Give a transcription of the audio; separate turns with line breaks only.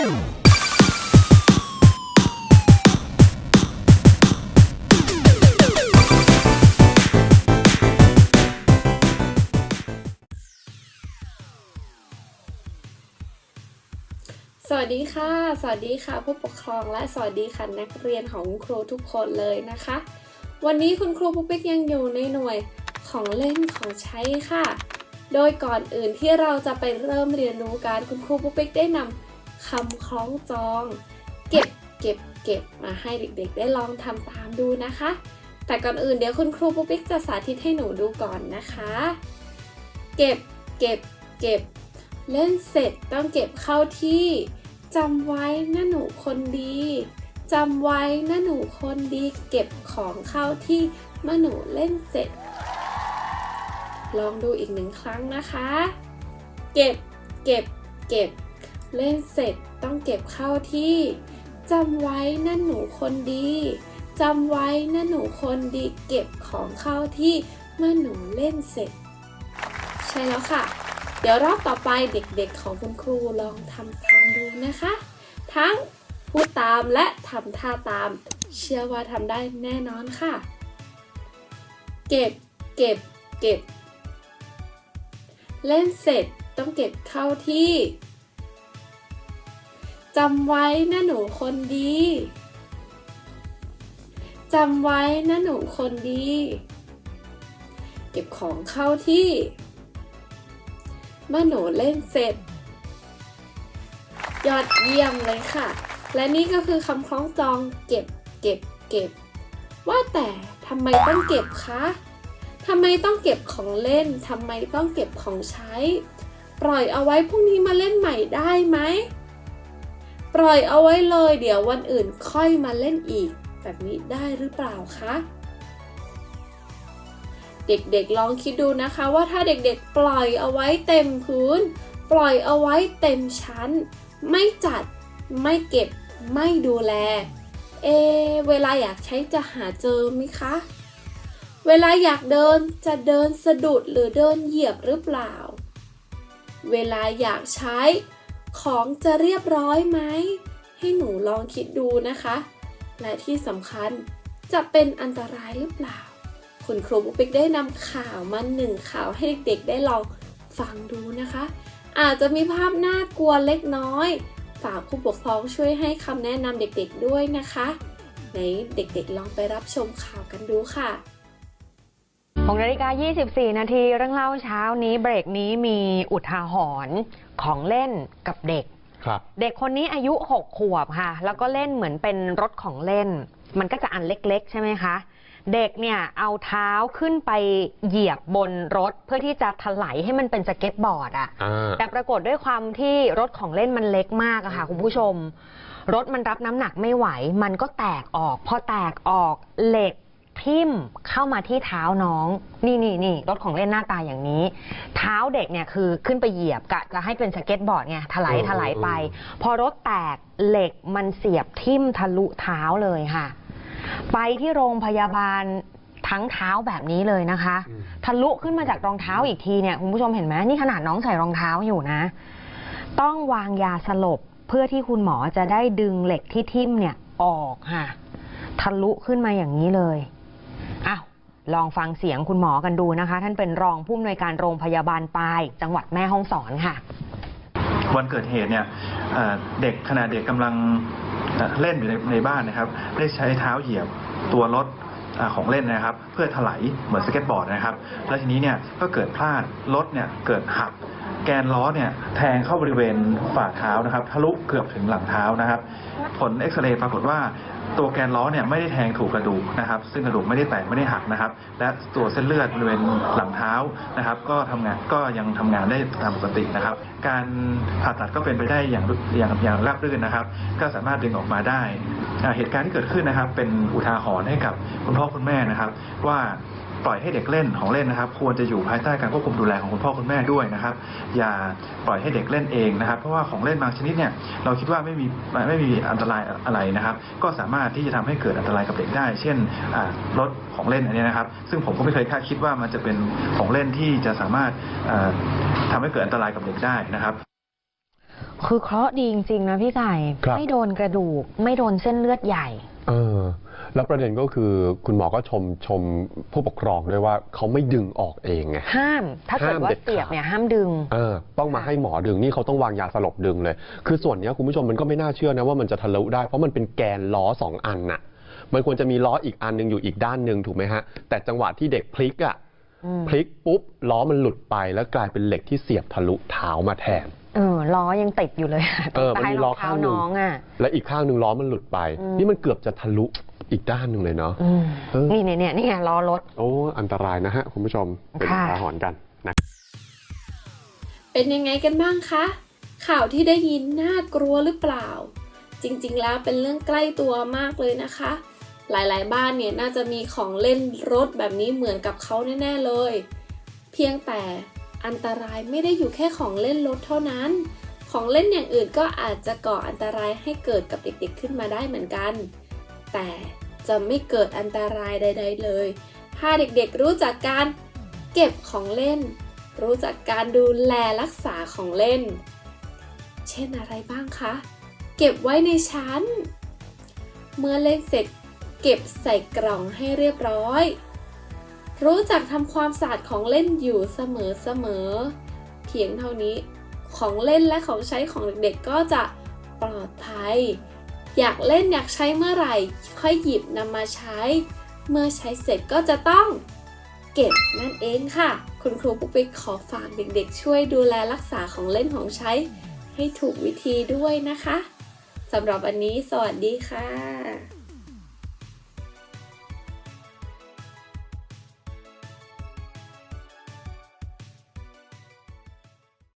สวัสดีค่ะ สวัสดีค่ะผู้ปกครองและสวัสดีค่ะนักเรียนของครูทุกคนเลยนะคะ วันนี้คุณครูปุ๊กปิ๊กยังอยู่ในหน่วยของเล่นของใช้ค่ะ โดยก่อนอื่นที่เราจะไปเริ่มเรียนรู้การคุณครูปุ๊กปิ๊กได้นำ คำคล้องจอง เก็บเก็บเก็บมาให้เด็กๆ ได้ลองทำตามดูนะคะ แต่ก่อนอื่นเดี๋ยวคุณครูปุ๊กปิ๊กจะสาธิตให้หนูดูก่อนนะคะ เก็บเก็บเก็บ เล่นเสร็จต้องเก็บเข้าที่จำไว้นะหนูคนดีจำไว้นะหนูคนดีเก็บของเข้าที่เมื่อหนูเล่นเสร็จ ลองดูอีกหนึ่งครั้งนะคะ เก็บเก็บเก็บ เล่นเสร็จต้องเก็บเข้าที่จำไว้นะหนูคนดีจำไว้นะหนูคนดีเก็บของเข้าที่เมื่อหนูเล่นเสร็จ ใช่แล้วค่ะ เดี๋ยวรอบต่อไปเด็กๆของคุณครูลองทำตามดูนะคะ ทั้งพูดตามและทำท่าตาม เชื่อว่าทำได้แน่นอนค่ะ เก็บ เก็บ เก็บ เล่นเสร็จต้องเก็บเข้าที่ จำไว้นะหนูคนดี จำไว้นะหนูคนดี เก็บของเข้าที่ เมื่อหนูเล่นเสร็จ ยอดเยี่ยมเลยค่ะ และนี่ก็คือคำคล้องจองเก็บ เก็บ เก็บ ว่าแต่ทำไมต้องเก็บคะทำไมต้องเก็บของเล่นทำไมต้องเก็บของใช้ ปล่อยเอาไว้พรุ่งนี้มาเล่นใหม่ได้ไหม ปล่อยเอาไว้เลยเดี๋ยววันอื่นค่อยมาเล่นอีก แบบนี้ได้หรือเปล่าคะ เด็กๆลองคิดดูนะคะว่าถ้าเด็กๆ ปล่อยเอาไว้เต็มพื้น ปล่อยเอาไว้เต็มชั้น ไม่จัด ไม่เก็บ ไม่ดูแล เอ เวลาอยากใช้จะหาเจอไหมคะ เวลาอยากเดินจะเดินสะดุดหรือเดินเหยียบหรือเปล่า เวลาอยากใช้ ของจะเรียบร้อยไหม ให้หนูลองคิดดูนะคะ และที่สำคัญจะเป็นอันตรายหรือเปล่า คุณครูปุ๊กปิ๊กได้นำข่าวมาหนึ่งข่าวให้เด็กๆได้ลองฟังดูนะคะ อาจจะมีภาพน่ากลัวเล็กน้อย ฝากผู้ปกครองช่วยให้คำแนะนำเด็กๆด้วยนะคะ ไหนเด็กๆลองไปรับชมข่าวกันดูค่ะ
6นาฬิกา 24 นาทีเรื่องเล่าเช้านี้เบรกนี้มีอุทาหรณ์ของเล่นกับเด็ก
ครับ
เด็กคนนี้อายุ 6 ขวบค่ะ แล้วก็เล่นเหมือนเป็นรถของเล่น มันก็จะอันเล็กๆ ใช่ไหมคะ เด็กเนี่ยเอาเท้าขึ้นไปเหยียบบนรถเพื่อที่จะถลายให้มันเป็นสเก็ตบอร์ดอะ
อ่า
แต่ปรากฏด้วยความที่รถของเล่นมันเล็กมากอะค่ะคุณผู้ชม รถมันรับน้ำหนักไม่ไหว มันก็แตกออก พอแตกออกเหล็ก ทิ่มเข้ามาที่เท้าน้อง นี่นี่นี่รถของเล่นหน้าตาอย่างนี้ เท้าเด็กเนี่ยคือขึ้นไปเหยียบกะจะให้เป็นสเก็ตบอร์ดไงถลาย
เออ
ถลายไป
เอ
พอรถแตกเหล็กมันเสียบทิ่มทะลุเท้าเลยค่ะ ไปที่โรงพยาบาลทั้งเท้าแบบนี้เลยนะคะ
อืม
ทะลุขึ้นมาจากรองเท้าอีกทีเนี่ยคุณผู้ชมเห็นไหมนี่ขนาดน้องใส่รองเท้าอยู่นะ ต้องวางยาสลบเพื่อที่คุณหมอจะได้ดึงเหล็กที่ทิ่มเนี่ยออกค่ะ ทะลุขึ้นมาอย่างนี้เลยอ้าว ลองฟังเสียงคุณหมอกันดูนะคะ ท่านเป็นรองผู้อำนวยการโรงพยาบาลปลาย จังหวัดแม่ฮ่องสอนค่ะ
วันเกิดเหตุเนี่ยเด็กขณะเด็กกำลังเล่นอยู่ในในบ้านนะครับ ได้ใช้เท้าเหยียบตัวรถของเล่นนะครับ เพื่อถลายเหมือนสเก็ตบอร์ดนะครับ แล้วทีนี้เนี่ยก็เกิดพลาดรถเนี่ยเกิดหักแกนล้อเนี่ยแทงเข้าบริเวณฝ่าเท้านะครับ ทะลุเกือบถึงหลังเท้านะครับ ผลเอ็กซเรย์ปรากฏว่า ตัวแกนล้อเนี่ยไม่ได้แทงถูกกระดูกนะครับ ซึ่งกระดูกไม่ได้แตกไม่ได้หักนะครับ และตัวเส้นเลือดบริเวณหลังเท้านะครับ ก็ทำงานก็ยังทำงานได้ตามปกตินะครับ การผ่าตัดก็เป็นไปได้อย่างอย่างอย่างราบรื่นนะครับ ก็สามารถดึงออกมาได้ เหตุการณ์ที่เกิดขึ้นนะครับ เป็นอุทาหรณ์ให้กับคุณพ่อคุณแม่นะครับ ว่า ปล่อยให้เด็กเล่นของเล่นนะครับ ควรจะอยู่ภายใต้การควบคุมดูแลของคุณพ่อคุณแม่ด้วยนะครับ อย่าปล่อยให้เด็กเล่นเองนะครับ เพราะว่าของเล่นบางชนิดเนี่ยเราคิดว่าไม่มีไม่มีอันตรายอะไรนะครับ ก็สามารถที่จะทำให้เกิดอันตรายกับเด็กได้ เช่นอ่ารถของเล่นอันนี้นะครับ ซึ่งผมก็ไม่เคยคาดคิดว่ามันจะเป็นของเล่นที่จะสามารถอ่าทำให้เกิดอันตรายกับเด็กได้นะครับ
คือเคราะห์ดีจริงๆนะพี่ไก่
ครับ
ไม่โดนกระดูก ไม่โดนเส้นเลือดใหญ่
เออ แล้วประเด็นก็คือคุณหมอก็ชมชมผู้ปกครองด้วยว่าเขาไม่ดึงออกเองไง
ห้าม ถ้าเกิด
ห้าม
ว่า
เด็ดขาด
เสียบเนี่ยห้ามดึง
เออต้องมาให้หมอดึงนี่เขาต้องวางยาสลบดึงเลย คือส่วนเนี้ยคุณผู้ชมมันก็ไม่น่าเชื่อนะว่ามันจะทะลุได้เพราะมันเป็นแกนล้อสองอันน่ะ มันควรจะมีล้ออีกอันหนึงอยู่อีกด้านหนึ่งถูกไหมฮะ แต่จังหวะที่เด็กพลิกอะ
อืม
พลิกปุ๊บล้อมันหลุดไปแล้วกลายเป็นเหล็กที่เสียบทะลุเท้ามาแทน
เออล้อยังติดอยู่เลยะ
เออมัน
ใต้
มี
ร
ล้
อ
อง
เท้า
ข้างหนึ่ง
น้องอะ
และอีกข้างหนึ่งล้อมันหลุดไป
อืม
นี่มันเกือบจะทะลุอีกด้านหนึ่งเลยเนาะ
อืม
เออ
นี่เนี่ยเนี่ยนี่ไงล้อรถ
โอ้อันตรายนะฮะคุณผู้ชมเป็น
ค่ะ
อุทาหรณ์กันนะ
เป็นยังไงกันบ้างคะ ข่าวที่ได้ยินน่ากลัวหรือเปล่า จริงๆแล้วเป็นเรื่องใกล้ตัวมากเลยนะคะ หลายๆ บ้านเนี่ยน่าจะมีของเล่นรถแบบนี้เหมือนกับเขาแน่ๆเลย เพียงแต่ อันตรายไม่ได้อยู่แค่ของเล่นรถเท่านั้น ของเล่นอย่างอื่นก็อาจจะก่ออันตรายให้เกิดกับเด็กๆขึ้นมาได้เหมือนกัน แต่จะไม่เกิดอันตรายใด ๆ เลย ถ้าเด็กๆรู้จักการเก็บของเล่น รู้จักการดูแลรักษาของเล่น เช่นอะไรบ้างคะ เก็บไว้ในชั้น เมื่อเล่นเสร็จเก็บใส่กล่องให้เรียบร้อย รู้จักทำความสะอาดของเล่นอยู่เสมอๆเพียงเท่านี้ของเล่นและของใช้ของเด็กๆก็จะปลอดภัย อยากเล่นอยากใช้เมื่อไหร่ ค่อยหยิบนำมาใช้ เมื่อใช้เสร็จก็จะต้องเก็บนั่นเองค่ะ คุณครูปุ๊กปิ๊กขอฝากเด็กๆ ช่วยดูแลรักษาของเล่นของใช้ให้ถูกวิธีด้วยนะคะสำหรับวันนี้สวัสดีค่ะ